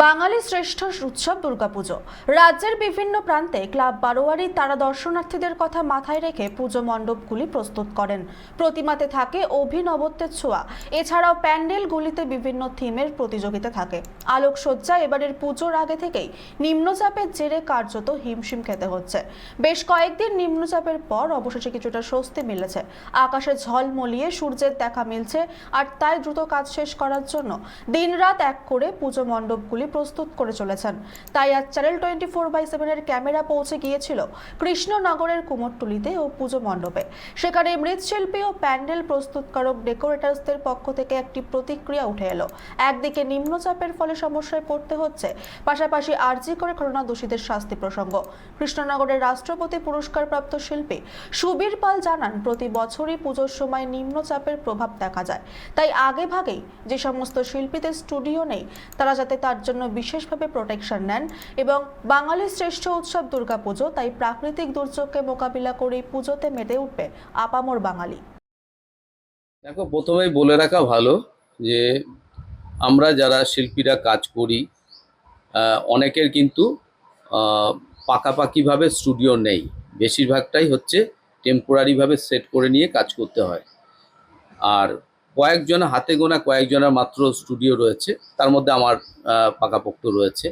বাঙালি শ্রেষ্ঠ উৎসব দুর্গাপুজো। রাজ্যের বিভিন্ন প্রান্তে ক্লাব বারোয়ারি তারা দর্শনার্থীদের কথা মাথায় রেখে পুজো মণ্ডপগুলি প্রস্তুত করেন। প্রতিমাতে থাকে অভিনবত্বের ছোঁয়া। এছাড়াও প্যান্ডেলগুলিতে বিভিন্ন থিমের প্রতিযোগিতা থাকে। আলোকসজ্জা এবারের পুজোর আগে থেকেই নিম্নচাপের জেরে কার্যত হিমশিম খেতে হচ্ছে। বেশ কয়েকদিন নিম্নচাপের পর অবশেষে কিছুটা স্বস্তি মিলেছে। আকাশে ঝলমলিয়ে সূর্যের দেখা মিলছে, আর তাই দ্রুত কাজ শেষ করার জন্য দিনরাত এক করে পুজো মণ্ডপগুলি প্রস্তুত করে চলেছেন। তাই আজ চ্যানেল টোয়েন্টি ফোর বাই সেভেনের ক্যামেরা পৌঁছে গিয়েছিল কৃষ্ণনগরের কুমোরটুলিতে ও পুজো মণ্ডপে। সেখানে মৃৎশিল্পী ও প্যান্ডেল প্রস্তুতকারক ডেকোরেটার্সদের পক্ষ থেকে একটি প্রতিক্রিয়া উঠে এলো। একদিকে নিম্নচাপের ফলে সমস্যায় পড়তে হচ্ছে, পাশাপাশি আর্জি করে ঘটনা দোষীদের শাস্তি প্রসঙ্গ। কৃষ্ণনগরের রাষ্ট্রপতি পুরস্কারপ্রাপ্ত শিল্পী সুবীর পাল জানান, প্রতি বছরই পুজোর সময় নিম্নচাপের প্রভাব দেখা যায়। তাই আগে ভাগেই যে সমস্ত শিল্পীদের স্টুডিও নেই, তারা যাতে তার জন্য বিশেষভাবে প্রোটেকশন নেন এবং বাঙালির শ্রেষ্ঠ উৎসব দুর্গাপুজো, তাই প্রাকৃতিক দুর্যোগকে মোকাবিলা করে পুজোতে মেতে উঠবে আপামর বাঙালি। দেখো, প্রথমেই বলে রাখা ভালো যে আমরা যারা শিল্পীরা কাজ করি অনেকের কিন্তু পাকাপাকিভাবে স্টুডিও নেই। বেশিরভাগটাই হচ্ছে টেম্পোরারিভাবে সেট করে নিয়ে কাজ করতে হয়। আর কয়েকজন হাতে গোনা কয়েকজনের মাত্র স্টুডিও রয়েছে। তার মধ্যে আমার পাকাপোক্ত রয়েছে।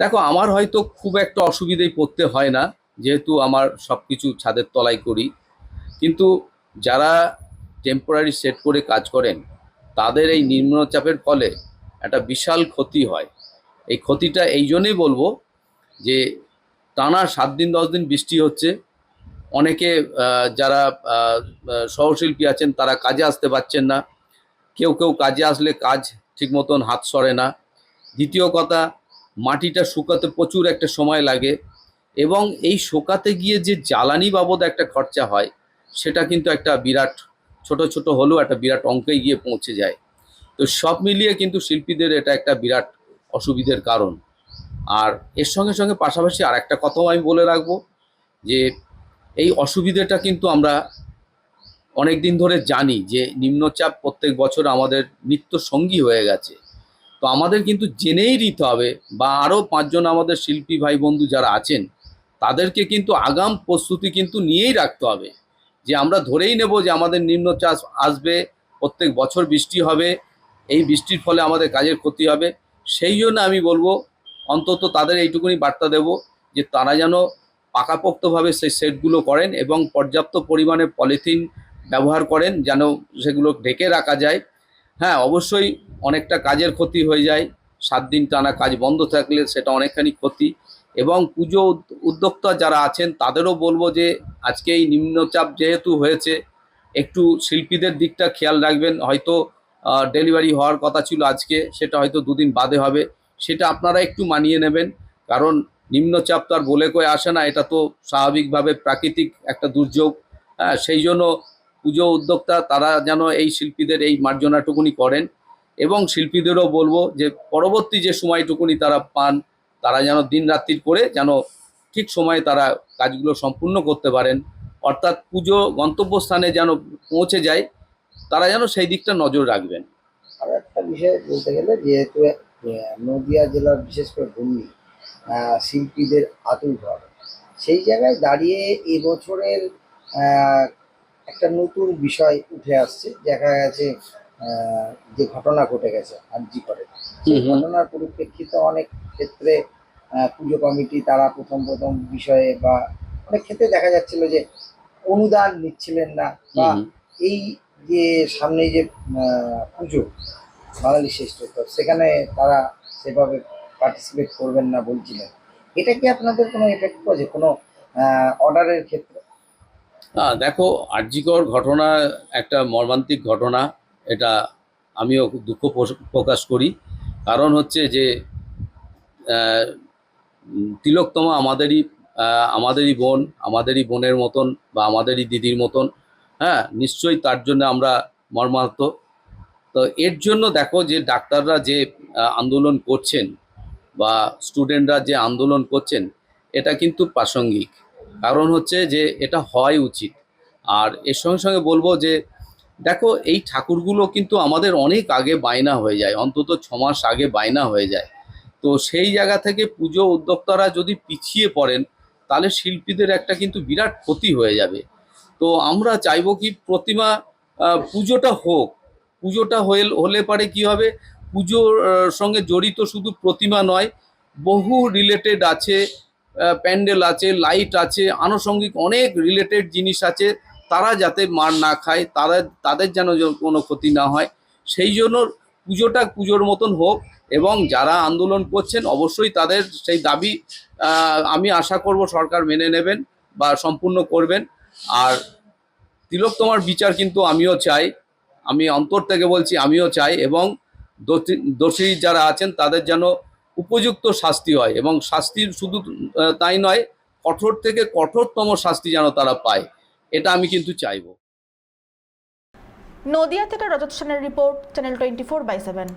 দেখো, আমার হয়তো খুব একটা অসুবিধেই পড়তে হয় না, যেহেতু আমার সব কিছু ছাদের তলায় করি। কিন্তু যারা টেম্পোরারি সেট করে কাজ করেন, তাদের এই নিম্নচাপের ফলে একটা বিশাল ক্ষতি হয়। এই ক্ষতিটা এই জন্যেই বলব যে, টানা সাত দিন, দশ দিন বৃষ্টি হচ্ছে অনেকে যারা সহশিল্পী আছেন, তারা কাজে আসতে পারছেন না। কেউ কেউ কাজে আসলে কাজ ঠিক মতন হাত সরে না। দ্বিতীয় কথা, মাটিটা শুকাতে প্রচুর একটা সময় লাগে এবং এই শোকাতে গিয়ে যে জ্বালানি বাবদ একটা খরচা হয়, সেটা কিন্তু একটা বিরাট, ছোট ছোট হলেও একটা বিরাট অঙ্কে গিয়ে পৌঁছে যায়। তো সব মিলিয়ে কিন্তু শিল্পীদের এটা একটা বিরাট অসুবিধের কারণ। আর এর সঙ্গে সঙ্গে পাশাপাশি আর একটা কথাও আমি বলে রাখব যে এই অসুবিধাটা কিন্তু আমরা অনেক দিন ধরে জানি যে নিম্নচাপ প্রত্যেক বছর আমাদের নিত্য সঙ্গী হয়ে গেছে। তো আমাদের কিন্তু জেনেই নিতে হবে বা আরও পাঁচজন আমাদের শিল্পী ভাই বন্ধু যারা আছেন, তাদেরকে কিন্তু আগাম প্রস্তুতি কিন্তু নিয়েই রাখতে হবে যে আমরা ধরেই নেব যে আমাদের নিম্নচাপ আসবে, প্রত্যেক বছর বৃষ্টি হবে, এই বৃষ্টির ফলে আমাদের কাজের ক্ষতি হবে। সেই জন্য আমি বলব, অন্তত তাদের এইটুকুনি বার্তা দেব যে তারা যেন পাকাপোক্তভাবে সেই সেটগুলো করেন এবং পর্যাপ্ত পরিমাণে পলিথিন ব্যবহার করেন যেন সেগুলো ঢেকে রাখা যায়। হ্যাঁ অবশ্যই অনেকটা কাজের ক্ষতি হয়ে যায়। সাত দিন টানা কাজ বন্ধ থাকলে সেটা অনেকখানি ক্ষতি এবং পুজো উদ্যোক্তা যারা আছেন তাদেরও বলব যে আজকে এই নিম্নচাপ যেহেতু হয়েছে, একটু শিল্পীদের দিকটা খেয়াল রাখবেন। হয়তো ডেলিভারি হওয়ার কথা ছিল আজকে, সেটা হয়তো দুদিন বাদে হবে। সেটা আপনারা একটু মানিয়ে নেবেন। কারণ নিম্নচাপ তো আর বলে কয়ে আসে না এটা তো স্বাভাবিকভাবে প্রাকৃতিক একটা দুর্যোগ। হ্যাঁ সেই জন্য পুজো উদ্যোক্তা তারা যেন এই শিল্পীদের এই মার্জনাটুকুনি করেন এবং শিল্পীদেরও বলব যে পরবর্তী যে সময়টুকুনি তারা পান তারা যেন দিন রাত্রির করে যেন ঠিক সময়ে তারা কাজগুলো সম্পূর্ণ করতে পারেন। অর্থাৎ পুজো গন্তব্যস্থানে যেন পৌঁছে যায় তারা যেন সেই দিকটা নজর রাখবেন। আর একটা বিষয় বলতে গেলে যেহেতু নদিয়া জেলার বিশেষ করে আহ, শিল্পীদের আতুর ঘর সেই জায়গায় দাঁড়িয়ে এবছরের একটা নতুন বিষয় উঠে আসছে। দেখা গেছে যে ঘটনা ঘটে গেছে আরজি করে। ঘটনার পরিপ্রেক্ষিতে অনেক ক্ষেত্রে পুজো কমিটি তারা প্রথম প্রথম বিষয়ে বা অনেক ক্ষেত্রে দেখা যাচ্ছিল যে অনুদান নিচ্ছিলেন না বা এই যে সামনে যে আহ, পুজো বাঙালি শ্রেষ্ঠ উৎসব, সেখানে তারা সেভাবে পার্টিসিপেট করবেন না বলছিলেন। এটা কি আপনাদের কোনো এফেক্ট করেছে কোনো অর্ডারের ক্ষেত্রে? হ্যাঁ দেখো আর্যিকর ঘটনা একটা মর্মান্তিক ঘটনা, এটা আমিও দুঃখ প্রকাশ করি। কারণ হচ্ছে যে তিলোত্তমা আমাদেরই আমাদেরই বোন, আমাদেরই বোনের মতন বা আমাদেরই দিদির মতন হ্যাঁ নিশ্চয়ই তার জন্য আমরা মর্মাহত। তো এর জন্য দেখো যে, ডাক্তাররা যে আন্দোলন করছেন বা স্টুডেন্টরা যে আন্দোলন করছেন, এটা কিন্তু প্রাসঙ্গিক। কারণ হচ্ছে যে এটা হওয়াই উচিত। আর এর সঙ্গে সঙ্গে বলব যে, দেখো, এই ঠাকুরগুলো কিন্তু আমাদের অনেক আগে বায়না হয়ে যায়, অন্তত ছ মাস আগে বায়না হয়ে যায়। তো সেই জায়গা থেকে পুজো উদ্যোক্তারা যদি পিছিয়ে পড়েন, তাহলে শিল্পীদের একটা কিন্তু বিরাট ক্ষতি হয়ে যাবে। তো আমরা চাইব কি প্রতিমা পুজোটা হোক। পুজোটা হয়ে, হলে পারে কি হবে? পুজোর সঙ্গে জড়িত শুধু প্রতিমা নয়, বহু রিলেটেড আছে প্যান্ডেল আছে লাইট আছে, আনুষঙ্গিক অনেক রিলেটেড জিনিস আছে, তারা যাতে মার না খায়, তারা, তাদের যেন কোনো ক্ষতি না হয়। সেই জন্য পুজোটা পুজোর মতন হোক এবং যারা আন্দোলন করছেন, অবশ্যই তাদের সেই দাবি আমি আশা করব সরকার মেনে নেবেন বা সম্পূর্ণ করবেন। আর তিলক, তোমার বিচার কিন্তু আমিও চাই, আমি অন্তর থেকে বলছি আমিও চাই এবং দোষী- যারা আছেন তাদের যেন উপযুক্ত শাস্তি হয় এবং শাস্তির শুধু তাই নয়, কঠোর থেকে কঠোরতম শাস্তি যেন তারা পায়, এটা আমি কিন্তু চাইব। নদিয়া থেকে রজত সেনের report, channel twenty four by seven.